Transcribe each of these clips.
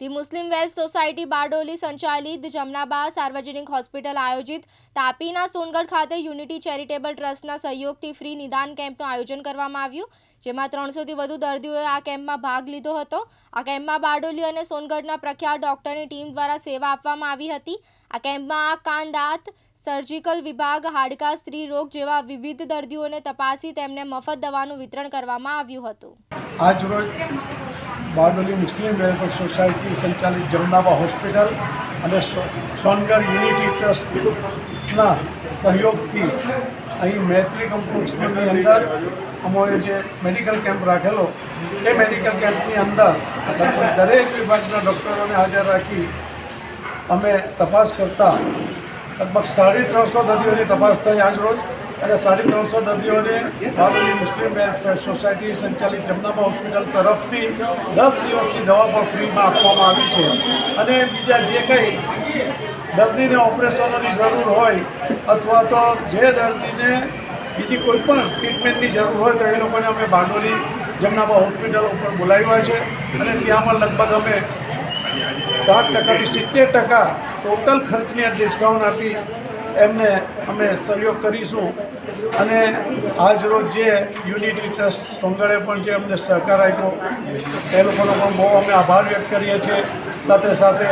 The Muslim welfare society Bardoli સંચાલિત જમનાબા સાર્વજનિક hospital આયોજિત તાપીના સોનગઢ ખાતે યુનિટી ચેરિટેબલ ટ્રસ્ટના સહયોગથી ફ્રી નિદાન કેમ્પનું આયોજન કરવામાં આવ્યું, જેમાં ત્રણસોથી વધુ દર્દીઓએ આ કેમ્પમાં ભાગ લીધો હતો. આ કેમ્પમાં બારડોલી અને સોનગઢના પ્રખ્યાત ડોક્ટરની ટીમ દ્વારા સેવા આપવામાં આવી હતી. આ કેમ્પમાં કાન દાંત સર્જિકલ વિભાગ, હાડકા સ્ત્રી રોગ જેવા વિવિધ દર્દીઓને તપાસી તેમને મફત દવાનું વિતરણ કરવામાં આવ્યું હતું. આજ રોજ બારડોલી મુસ્લિમ વેલફેર સોસાયટી સંચાલિત જમનાબા હોસ્પિટલ અને સોનગઢ યુનિટી ટ્રસ્ટના સહયોગથી અહીં મૈત્રી કંપની અંદર અમારે જે મેડિકલ કેમ્પ રાખેલો, એ મેડિકલ કેમ્પની અંદર દરેક વિભાગના ડૉક્ટરોને હાજર રાખી અમે તપાસ કરતા લગભગ સાડી ત્રણસો દર્દીઓની તપાસ થઈ આજરોજ અને સાડી ત્રણસો દર્દીઓને બાબરી મુસ્લિમ વેલફેર સોસાયટી સંચાલિત જમનાબા હોસ્પિટલ તરફથી દસ દિવસની દવા પણ ફ્રીમાં આપવામાં આવી છે. અને બીજા જે કંઈ દર્દીને ઓપરેશનોની જરૂર હોય અથવા તો જે દર્દીને બીજી કોઈ પણ ટ્રીટમેન્ટની જરૂર હોય તો એ લોકોને અમે બારડોલી જમનાબા હોસ્પિટલ ઉપર બોલાવ્યા છે. અને ત્યાં પણ લગભગ અમે સાત ટકાથી સિત્તેર ટકા ટોટલ ખર્ચની ડિસ્કાઉન્ટ આપી એમને અમે સહયોગ કરીશું. અને આજરોજ જે યુનિટી ટ્રસ્ટ સોંગળે પણ જે અમને સહકાર આપ્યો, એ લોકોનો પણ બહુ અમે આભાર વ્યક્ત કરીએ છીએ. સાથે સાથે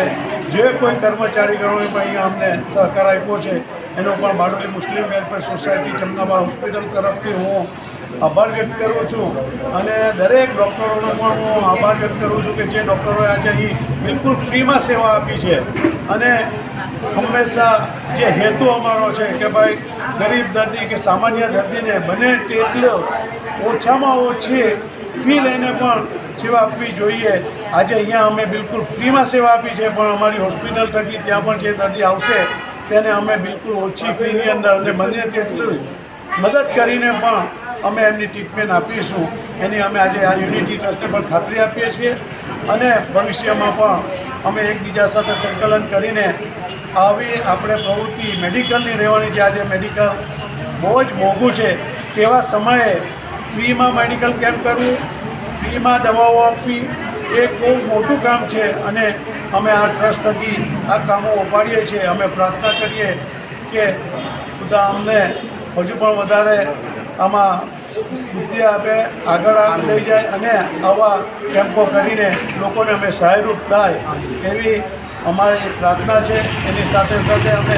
જે કોઈ કર્મચારીગણોએ પણ અહીંયા અમને સહકાર આપ્યો છે, એનો પણ Bardoli Muslim welfare society Jamnaba hospital તરફથી હું આભાર વ્યક્ત કરું છું. અને દરેક ડૉક્ટરોનો પણ હું આભાર વ્યક્ત કરું છું કે જે ડૉક્ટરોએ આજે અહીં બિલકુલ ફ્રીમાં સેવા આપી છે. અને હંમેશા જે હેતુ અમારો છે કે ભાઈ ગરીબ દર્દી કે સામાન્ય દર્દીને બને તેટલો ઓછામાં ઓછી ફી લઈને પણ સેવા આપવી જોઈએ. આજે અહીંયા અમે બિલકુલ ફ્રીમાં સેવા આપી છે, પણ અમારી હોસ્પિટલ થકી ત્યાં પણ જે દર્દી આવશે તેને અમે બિલકુલ ઓછી ફીની અંદર અને બને તેટલું મદદ કરીને પણ અમે એમની ટ્રીટમેન્ટ આપીશું. એની અમે આજે આ યુનિટી ટ્રસ્ટને પણ ખાતરી આપીએ છીએ. અને ભવિષ્યમાં પણ અમે એકબીજા સાથે સંકલન કરીને આવી આપણે પ્રવૃત્તિ મેડિકલની રહેવાની છે આજે મેડિકલ બહુ જ મોંઘું છે, તેવા સમયે ફ્રીમાં મેડિકલ કેમ્પ કરવું, ફ્રીમાં દવાઓ આપવી, એ બહુ મોટું કામ છે. અને અમે આ ટ્રસ્ટ થકી આ કામો ઉપાડીએ છીએ. અમે પ્રાર્થના કરીએ કે ખુદા અમને હજુ પણ વધારે આમાં બુદ્ધિ આપે, આગળ લઈ જાય અને આવા કેમ્પો કરીને લોકોને અમે સહાયરૂપ થાય એવી અમારી પ્રાર્થના છે. એની સાથે સાથે અમે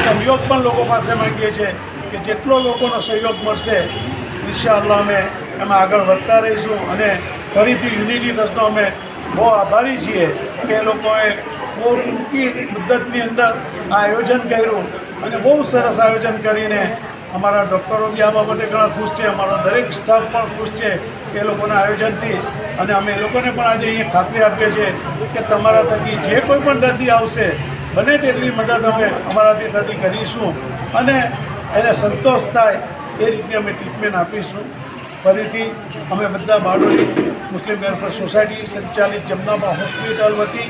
સહયોગ પણ લોકો પાસે માંગીએ છીએ કે જેટલો લોકોનો સહયોગ મળશે, ઇન્શાઅલ્લાહ અમે એમાં આગળ વધતા રહીશું અને ફરીથી યુનિટી ટ્રસ્ટનો અમે બહુ આભારી છીએ કે લોકોએ બહુ ટૂંકી મુદ્દતની અંદર આ આયોજન કર્યું અને બહુ સરસ આયોજન કરીને અમારા ડૉક્ટરો બી આ બાબતે ઘણા ખુશ છે, અમારો દરેક સ્ટાફ પણ ખુશ છે એ લોકોના આયોજનથી. અને અમે એ લોકોને પણ આજે અહીંયા ખાતરી આપીએ છીએ કે તમારા થકી જે કોઈ પણ દર્દી આવશે, બને તેટલી મદદ અમે અમારાથી થતી કરીશું. અને એને સંતોષ થાય એ રીતે અમે ટ્રીટમેન્ટ આપીશું. ફરીથી અમે બધા બારડોલી મુસ્લિમ વેલફેર સોસાયટી સંચાલિત જમનાબા હોસ્પિટલ વતી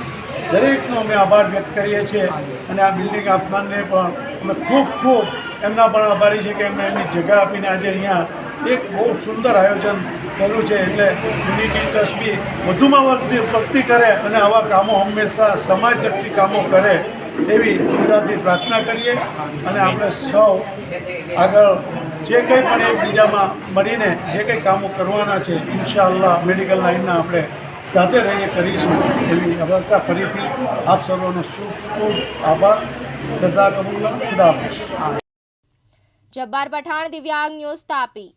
દરેકનો અમે આભાર વ્યક્ત કરીએ છીએ. અને આ બિલ્ડિંગ આપનારને પણ અમે ખૂબ ખૂબ એમના પણ આભારી છે કે એમને એમની જગ્યા આપીને આજે અહીંયા એક બહુ સુંદર આયોજન કર્યું છે. એટલે યુનિટી ટ્રસ્ટ વધુમાં વધુ ભક્તિ કરે અને આવા કામો હંમેશા સમાજલક્ષી કામો કરે એવી બધાથી પ્રાર્થના કરીએ અને આપણે સૌ આગળ જે કંઈ પણ એકબીજામાં મળીને જે કંઈ કામો કરવાના છે, ઇન્શાઅલ્લાહ મેડિકલ લાઇનના આપણે સાથે રહીને કરીશું એવી અપેક્ષા ફરીથી આપ સર્વનો ખૂબ ખૂબ આભાર. જઝાકમુલ્લાહ ખુદા હાફિઝ જબ્બાર પઠાણ દિવ્યાંગ ન્યૂઝ તાપી.